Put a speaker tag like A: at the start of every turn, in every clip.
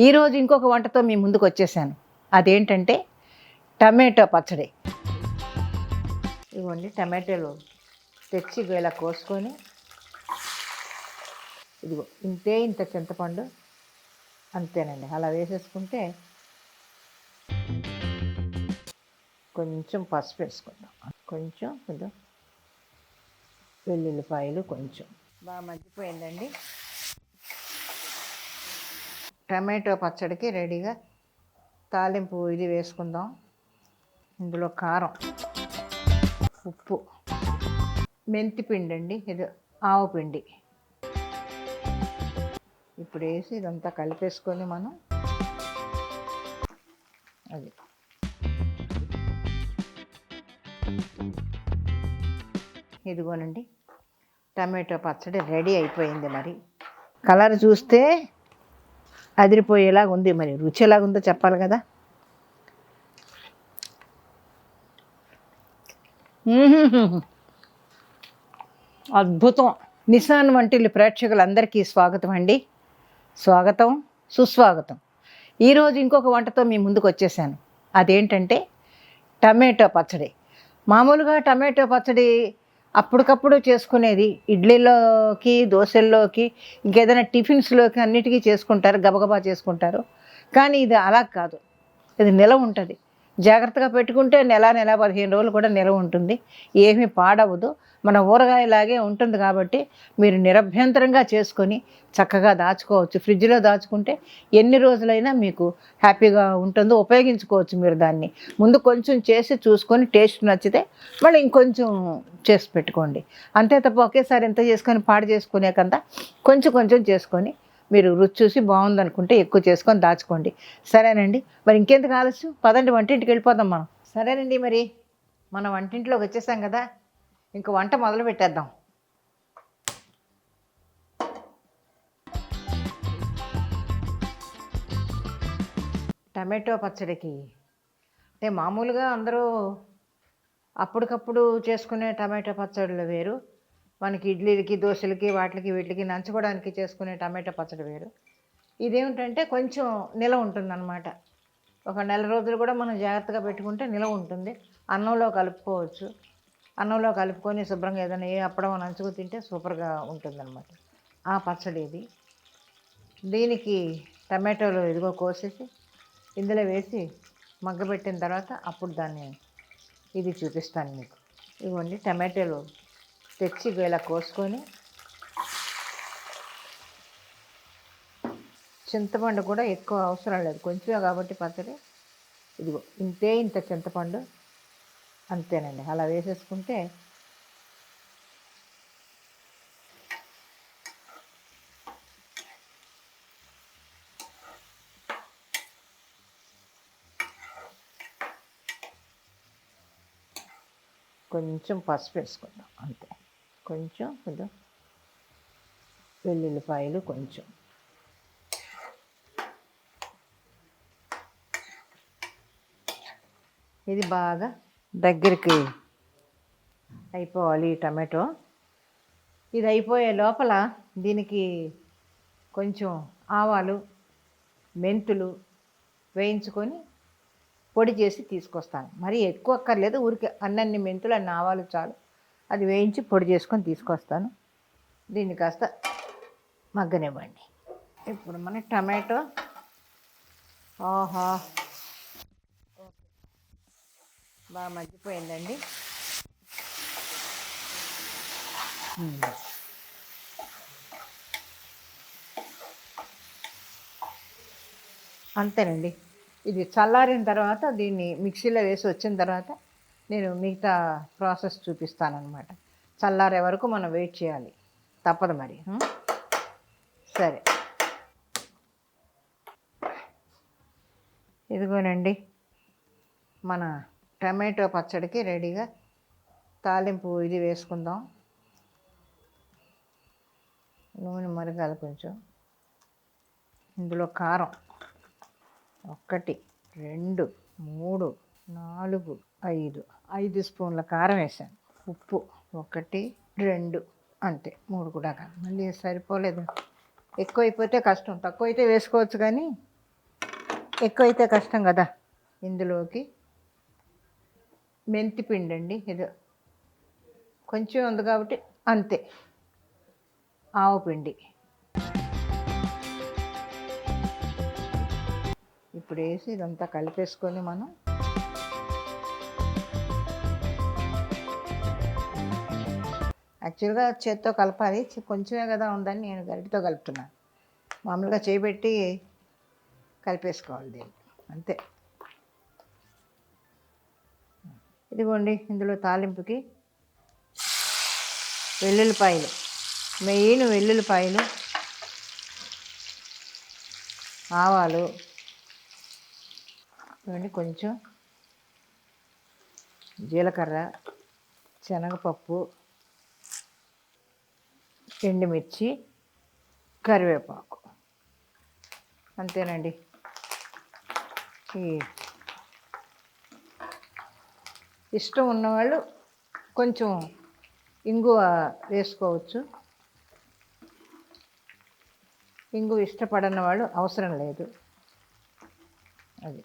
A: ఈరోజు ఇంకొక వంటతో మీ ముందుకు వచ్చేసాను. అదేంటంటే టమాటో పచ్చడి. ఇవ్వండి టమాటోలు తెచ్చి ఇలా కోసుకొని ఇదిగో ఇంతే ఇంత చింతపండు. అంతేనండి అలా వేసేసుకుంటే కొంచెం పసుపు వేసుకుందాం. కొంచెం కొంచెం వెల్లుల్లిపాయలు కొంచెం. బాగా మగ్గిపోయిందండి. టమాటో పచ్చడికి రెడీగా తాలింపు ఇది వేసుకుందాం. ఇందులో కారం ఉప్పు మెంతి పిండి అండి ఇది ఆవు పిండి. ఇప్పుడు వేసి ఇదంతా కలిపేసుకొని మనం అది ఇదిగోనండి టమాటో పచ్చడి రెడీ అయిపోయింది మరి. కలర్ చూస్తే అదిరిపోయేలాగా ఉంది. మరి రుచి ఎలాగుందో చెప్పాలి కదా. అద్భుతం. నిసాన్ వంటిల్లు ప్రేక్షకులందరికీ స్వాగతం అండి. స్వాగతం సుస్వాగతం. ఈరోజు ఇంకొక వంటతో మీ ముందుకు వచ్చేసాను. అదేంటంటే టమాటో పచ్చడి. మామూలుగా టమాటో పచ్చడి అప్పటికప్పుడు చేసుకునేది. ఇడ్లీలోకి దోశల్లోకి ఇంకేదైనా టిఫిన్స్లోకి అన్నిటికీ చేసుకుంటారు గబగబా చేసుకుంటారు. కానీ ఇది అలా కాదు. ఇది నిల ఉంటుంది జాగ్రత్తగా పెట్టుకుంటే నెల నెల పదిహేను రోజులు కూడా నిలవ ఉంటుంది. ఏమీ పాడవదు. మన ఊరగాయలాగే ఉంటుంది కాబట్టి మీరు నిరభ్యంతరంగా చేసుకొని చక్కగా దాచుకోవచ్చు. ఫ్రిడ్జ్లో దాచుకుంటే ఎన్ని రోజులైనా మీకు హ్యాపీగా ఉంటుందో ఉపయోగించుకోవచ్చు మీరు దాన్ని. ముందు కొంచెం చేసి చూసుకొని టేస్ట్ నచ్చితే మళ్ళీ ఇంకొంచెం చేసి పెట్టుకోండి. అంతే తప్ప ఒకేసారి ఎంత చేసుకొని పాడు చేసుకునే కన్నా కొంచెం కొంచెం చేసుకొని మీరు రుచి చూసి బాగుందనుకుంటే ఎక్కువ చేసుకొని దాచుకోండి. సరేనండి. మరి ఇంకెందుకు ఆలస్యం? పదండి వంటింటికి వెళ్ళిపోదాం మనం. సరేనండి మరి. మన వంటింట్లోకి వచ్చేసాం కదా. ఇంక వంట మొదలు పెట్టేద్దాం. టమాటో పచ్చడికి. అంటే మామూలుగా అందరూ అప్పటికప్పుడు చేసుకునే టమాటో పచ్చళ్ళు వేరు. మనకి ఇడ్లీలకి దోశలకి వాటికి వీటికి నంచుకోవడానికి చేసుకునే టమాటో పచ్చడి వేరు. ఇదేమిటంటే కొంచెం నిలవ ఉంటుందన్నమాట. ఒక నెల రోజులు కూడా మనం జాగ్రత్తగా పెట్టుకుంటే నిలవ ఉంటుంది. అన్నంలో కలుపుకోవచ్చు. అన్నంలో కలుపుకొని శుభ్రంగా ఏదైనా ఏ అప్పడం నంచుకు తింటే సూపర్గా ఉంటుందన్నమాట. ఆ పచ్చడి ఇది. దీనికి టమాటోలు ఇదిగో కోసేసి ఇందులో వేసి మగ్గబెట్టిన తర్వాత అప్పుడు దాన్ని ఇది చూపిస్తాను మీకు. ఇవ్వండి టమాటాలు. తెచ్చి ఇలా కోసుకొని చింతపండు కూడా ఎక్కువ అవసరం లేదు. కొంచెమే కాబట్టి పచ్చడి. ఇదిగో ఇంతే ఇంత చింతపండు. అంతేనండి. అలా వేసేసుకుంటే కొంచెం పసుపు వేసుకుందాం. అంతే. కొంచెం కొంచెం వెల్లుల్లిపాయలు కొంచెం. ఇది బాగా దగ్గరికి అయిపోవాలి టమాటో. ఇది అయిపోయే లోపల దీనికి కొంచెం ఆవాలు మెంతులు వేయించుకొని పొడి చేసి తీసుకొస్తాను. మరి ఎక్కువ అక్కర్లేదు ఊరికి అన్నన్ని మెంతులు అన్ని ఆవాలు చాలు. అది వేయించి పొడి చేసుకొని తీసుకొస్తాను. దీన్ని కాస్త మగ్గనివ్వండి. ఇప్పుడు మన టమాటో. ఆహా. బాగా మగ్గిపోయిందండి. అంతేనండి. ఇది చల్లారిన తర్వాత దీన్ని మిక్సీలో వేసి వచ్చిన తర్వాత నేను మిగతా ప్రాసెస్ చూపిస్తానమాట చల్లారే వరకు మనం వెయిట్ చేయాలి. తప్పదు మరి సరే. ఇదిగోనండి మన టమాటో పచ్చడికి రెడీగా తాలింపు ఇది వేసుకుందాం. నూనె మరగాలి కొంచెం. ఇందులో కారం ఒకటి రెండు మూడు నాలుగు ఐదు. ఐదు స్పూన్ల కారం వేసాను. ఉప్పు ఒకటి రెండు అంతే. మూడు కూడా కాదు. మళ్ళీ సరిపోలేదు. ఎక్కువ అయిపోతే కష్టం. తక్కువ అయితే వేసుకోవచ్చు కానీ ఎక్కువైతే కష్టం కదా. ఇందులోకి మెంతి పిండి అండి ఇది. కొంచెం ఉంది కాబట్టి అంతే. ఆవు పిండి. ఇప్పుడు వేసి ఇదంతా కలిపేసుకొని మనం యాక్చువల్గా చేత్తో కలపాలి. కొంచెమే కదా ఉందని నేను గరిటితో కలుపుతున్నాను. మామూలుగా చేపెట్టి కలిపేసుకోవాలి దీన్ని. అంతే. ఇదిగోండి ఇందులో తాలింపుకి వెల్లుల్లిపాయలు. మెయిన్ వెల్లుల్లిపాయలు ఆవాలు ఇవన్నీ కొంచెం జీలకర్ర శనగపప్పు ఎండుమిర్చి కరివేపాకు. అంతేనండి. ఈ ఇష్టం ఉన్నవాళ్ళు కొంచెం ఇంగువ వేసుకోవచ్చు. ఇంగువ ఇష్టపడని వాళ్ళు అవసరం లేదు. అది.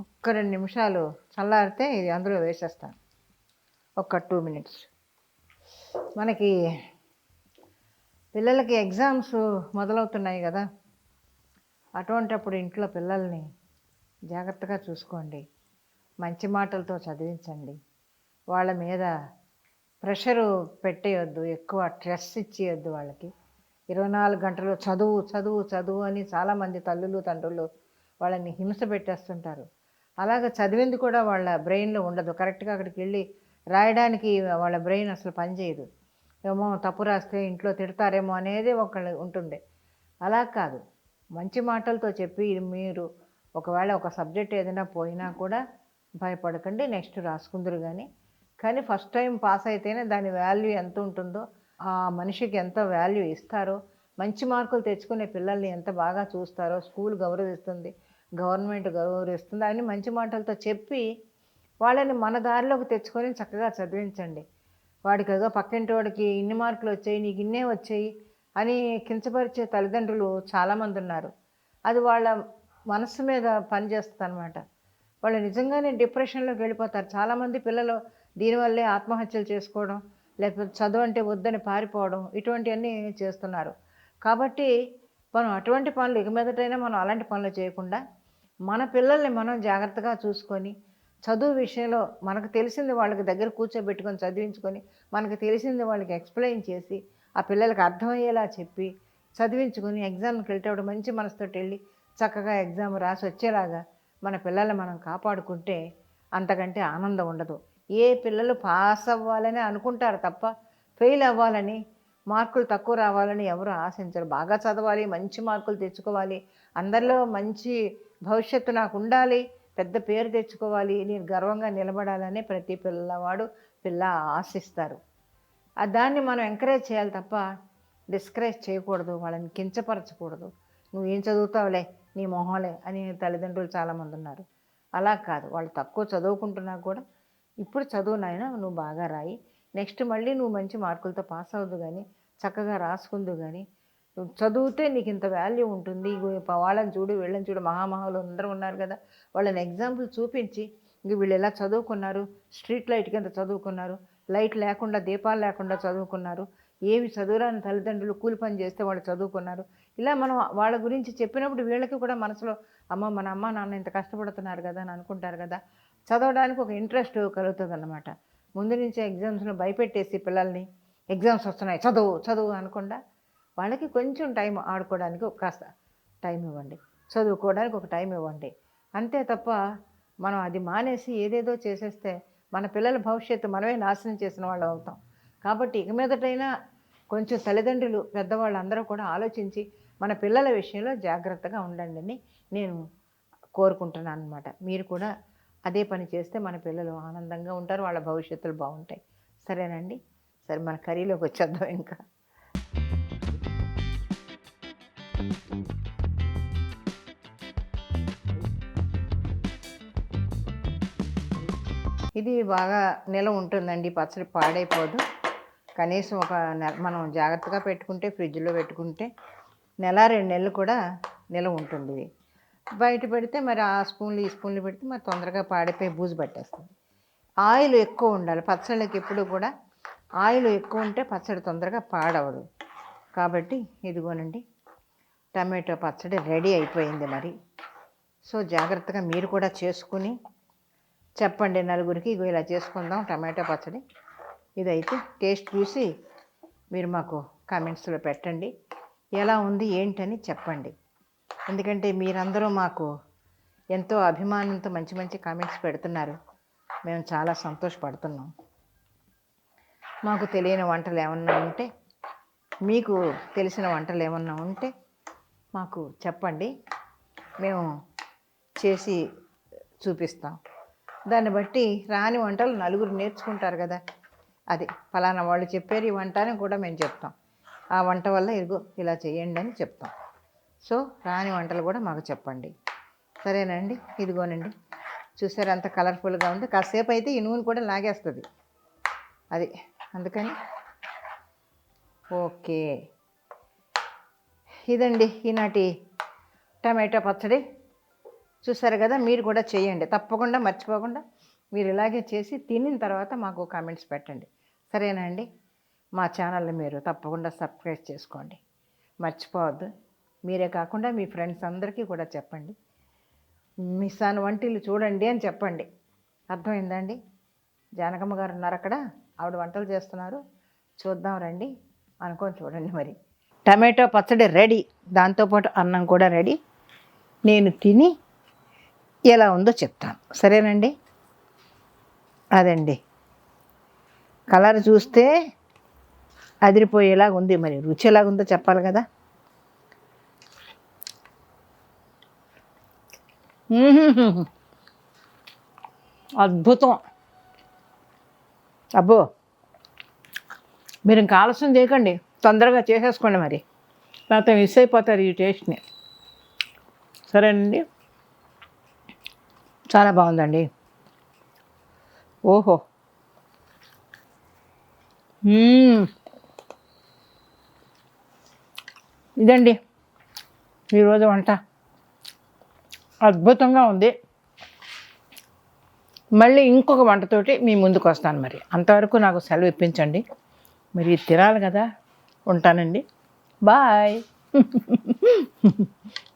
A: ఒక్క రెండు నిమిషాలు చల్లారితే ఇది అందులో వేసేస్తాను. ఒక టూ మినిట్స్. మనకి పిల్లలకి ఎగ్జామ్స్ మొదలవుతున్నాయి కదా. అటువంటప్పుడు ఇంట్లో పిల్లల్ని జాగ్రత్తగా చూసుకోండి. మంచి మాటలతో చదివించండి. వాళ్ళ మీద ప్రెషరు పెట్టేయొద్దు ఎక్కువ స్ట్రెస్ ఇచ్చేయొద్దు వాళ్ళకి. ఇరవై నాలుగు గంటలు చదువు చదువు చదువు అని చాలామంది తల్లులు తండ్రులు వాళ్ళని హింస పెట్టేస్తుంటారు. అలాగ చదివింది కూడా వాళ్ళ బ్రెయిన్లో ఉండదు. కరెక్ట్గా అక్కడికి వెళ్ళి రాయడానికి వాళ్ళ బ్రెయిన్ అసలు పనిచేయదు. ఏమో తప్పు రాస్తే ఇంట్లో తిడతారేమో అనేది ఒకళ్ళు ఉంటుండే. అలా కాదు. మంచి మాటలతో చెప్పి మీరు ఒకవేళ ఒక సబ్జెక్ట్ ఏదైనా పోయినా కూడా భయపడకండి. నెక్స్ట్ రాసుకుందరు కానీ కానీ ఫస్ట్ టైం పాస్ అయితేనే దాని వాల్యూ ఎంత ఉంటుందో ఆ మనిషికి ఎంత వాల్యూ ఇస్తారో మంచి మార్కులు తెచ్చుకునే పిల్లల్ని ఎంత బాగా చూస్తారో స్కూల్ గౌరవిస్తుంది గవర్నమెంట్ గౌరవిస్తుంది అని మంచి మాటలతో చెప్పి వాళ్ళని మన దారిలోకి తెచ్చుకొని చక్కగా చదివించండి. వాడికి ఏదో పక్కింటి వాడికి ఇన్ని మార్కులు వచ్చాయి నీకు ఇన్నే వచ్చాయి అని కించపరిచే తల్లిదండ్రులు చాలామంది ఉన్నారు. అది వాళ్ళ మనసు మీద పనిచేస్తుంది అనమాట వాళ్ళు నిజంగానే డిప్రెషన్లోకి వెళ్ళిపోతారు. చాలామంది పిల్లలు దీనివల్లే ఆత్మహత్యలు చేసుకోవడం లేకపోతే చదువు అంటే వద్దని పారిపోవడం ఇటువంటివన్నీ చేస్తున్నారు. కాబట్టి మనం అటువంటి పనులు ఇక మీదటైనా మనం అలాంటి పనులు చేయకుండా మన పిల్లల్ని మనం జాగ్రత్తగా చూసుకొని చదువు విషయంలో మనకు తెలిసింది వాళ్ళకి దగ్గర కూర్చోబెట్టుకొని చదివించుకొని మనకు తెలిసింది వాళ్ళకి ఎక్స్ప్లెయిన్ చేసి ఆ పిల్లలకి అర్థమయ్యేలా చెప్పి చదివించుకొని ఎగ్జామ్కి వెళ్ళేటప్పుడు మంచి మనసుతోటి వెళ్ళి చక్కగా ఎగ్జామ్ రాసి వచ్చేలాగా మన పిల్లల్ని మనం కాపాడుకుంటే అంతకంటే ఆనందం ఉండదు. ఏ పిల్లలు పాస్ అవ్వాలని అనుకుంటారు తప్ప ఫెయిల్ అవ్వాలని మార్కులు తక్కువ రావాలని ఎవరు ఆశించరు. బాగా చదవాలి మంచి మార్కులు తెచ్చుకోవాలి అందరిలో మంచి భవిష్యత్తు నాకు ఉండాలి పెద్ద పేరు తెచ్చుకోవాలి నేను గర్వంగా నిలబడాలని ప్రతి పిల్లవాడు పిల్ల ఆశిస్తారు. ఆ దాన్ని మనం ఎంకరేజ్ చేయాలి తప్ప డిస్కరేజ్ చేయకూడదు వాళ్ళని కించపరచకూడదు. నువ్వు ఏం చదువుతావులే నీ మొహంలే అని తల్లిదండ్రులు చాలామంది ఉన్నారు. అలా కాదు వాళ్ళు తక్కువ చదువుకుంటున్నా కూడా ఇప్పుడు చదువు నాయన నువ్వు బాగా రాయి. నెక్స్ట్ మళ్ళీ నువ్వు మంచి మార్కులతో పాస్ అవ్వదు కానీ చక్కగా రాసుకుందు కానీ నువ్వు చదివితే నీకు ఇంత వాల్యూ ఉంటుంది వాళ్ళని చూడు వీళ్ళని చూడు మహామహాలు అందరూ ఉన్నారు కదా. వాళ్ళని ఎగ్జాంపుల్ చూపించి ఇంక వీళ్ళు ఎలా చదువుకున్నారు? స్ట్రీట్ లైట్ కింద చదువుకున్నారు. లైట్ లేకుండా దీపాలు లేకుండా చదువుకున్నారు. ఏమి చదువురాని తల్లిదండ్రులు కూలి పని చేస్తే వాళ్ళు చదువుకున్నారు. ఇలా మనం వాళ్ళ గురించి చెప్పినప్పుడు వీళ్ళకి కూడా మనసులో అమ్మ మన అమ్మ నాన్న ఇంత కష్టపడుతున్నారు కదా అని అనుకుంటారు కదా. చదవడానికి ఒక ఇంట్రెస్ట్ కలుగుతుంది అన్నమాట ముందు నుంచే ఎగ్జామ్స్లో భయపెట్టేసి పిల్లల్ని ఎగ్జామ్స్ వస్తున్నాయి చదువు చదువు అనకుండా వాళ్ళకి కొంచెం టైం ఆడుకోవడానికి ఒక కాస్త టైం ఇవ్వండి. చదువుకోవడానికి ఒక టైం ఇవ్వండి. అంతే తప్ప మనం అది మానేసి ఏదేదో చేసేస్తే మన పిల్లల భవిష్యత్తు మనమే నాశనం చేసిన వాళ్ళు అవుతాం. కాబట్టి ఇక మీదటైనా కొంచెం తల్లిదండ్రులు పెద్దవాళ్ళు అందరూ కూడా ఆలోచించి మన పిల్లల విషయంలో జాగ్రత్తగా ఉండండి అని నేను కోరుకుంటున్నాను అనమాట మీరు కూడా అదే పని చేస్తే మన పిల్లలు ఆనందంగా ఉంటారు వాళ్ళ భవిష్యత్తులు బాగుంటాయి. సరేనండి. సరే మన కర్రీలోకి వచ్చేద్దాం ఇంకా. ఇది బాగా నిల ఉంటుందండి పచ్చడి పాడైపోదు. కనీసం ఒక నెల మనం జాగ్రత్తగా పెట్టుకుంటే ఫ్రిడ్జ్లో పెట్టుకుంటే నెల రెండు నెలలు కూడా నిల ఉంటుంది ఇది. బయట పెడితే మరి ఆ స్పూన్లు ఈ స్పూన్లు పెడితే మరి తొందరగా పాడైపోయి బూజు పట్టేస్తుంది. ఆయిల్ ఎక్కువ ఉండాలి. పచ్చళ్ళకి ఎప్పుడు కూడా ఆయిల్ ఎక్కువ ఉంటే పచ్చడి తొందరగా పాడవదు. కాబట్టి ఇదిగోనండి టమాటో పచ్చడి రెడీ అయిపోయింది మరి. సో జాగ్రత్తగా మీరు కూడా చేసుకుని చెప్పండి నలుగురికి ఇగో ఇలా చేసుకుందాం టమాటో పచ్చడి. ఇదైతే టేస్ట్ చూసి మీరు మాకు కామెంట్స్లో పెట్టండి. ఎలా ఉంది ఏంటని చెప్పండి. ఎందుకంటే మీరందరూ మాకు ఎంతో అభిమానంతో మంచి మంచి కామెంట్స్ పెడుతున్నారు. మేము చాలా సంతోషపడుతున్నాం. మాకు తెలియని వంటలు ఏమన్నా ఉంటే మీకు తెలిసిన వంటలు ఏమన్నా ఉంటే మాకు చెప్పండి. మేము చేసి చూపిస్తాం. దాన్ని బట్టి రాని వంటలు నలుగురు నేర్చుకుంటారు కదా. అది ఫలానా వాళ్ళు చెప్పారు ఈ వంట అని కూడా మేము చెప్తాం. ఆ వంట వల్ల ఇదిగో ఇలా చేయండి అని చెప్తాం. సో రాని వంటలు కూడా మాకు చెప్పండి. సరేనండి ఇదిగోనండి. చూసారు అంత కలర్ఫుల్గా ఉంది. కాసేపు అయితే ఈ నూనె కూడా లాగేస్తుంది. అది అందుకని. ఓకే. ఇదండి ఈనాటి టమాటో పచ్చడి. చూసారు కదా మీరు కూడా చేయండి. తప్పకుండా మర్చిపోకుండా మీరు ఇలాగే చేసి తినిన తర్వాత మాకు కామెంట్స్ పెట్టండి. సరేనా అండి? మా ఛానల్ని మీరు తప్పకుండా సబ్స్క్రైబ్ చేసుకోండి. మర్చిపోవద్దు. మీరే కాకుండా మీ ఫ్రెండ్స్ అందరికీ కూడా చెప్పండి. మిస్ వంటలు వంటిల్లు చూడండి అని చెప్పండి. అర్థమైందండి జానకమ్మ గారు ఉన్నారు అక్కడ. ఆవిడ వంటలు చేస్తున్నారు. చూద్దాం రండి. అనుకొని చూడండి మరి. టమాటో పచ్చడి రెడీ. దాంతోపాటు అన్నం కూడా రెడీ. నేను తిని ఎలా ఉందో చెప్తాను. సరేనండి? అదండి. కలర్ చూస్తే అదిరిపోయేలాగా ఉంది. మరి రుచి ఎలాగుందో చెప్పాలి కదా? అద్భుతం. అబ్బో! మీరు ఇంకా ఆలస్యం చేయకండి. తొందరగా చేసేసుకోండి మరి. లేకపోతే మిస్ అయిపోతారు ఈ టేస్ట్ని. సరేనండి. చాలా బాగుందండి. ఓహో. ఇదండి. ఈరోజు వంట. అద్భుతంగా ఉంది. మళ్ళీ ఇంకొక వంటతోటి మీ ముందుకు వస్తాను మరి. అంతవరకు నాకు సెలవు ఇప్పించండి. మరి తినాలి కదా. ఉంటానండి. బాయ్.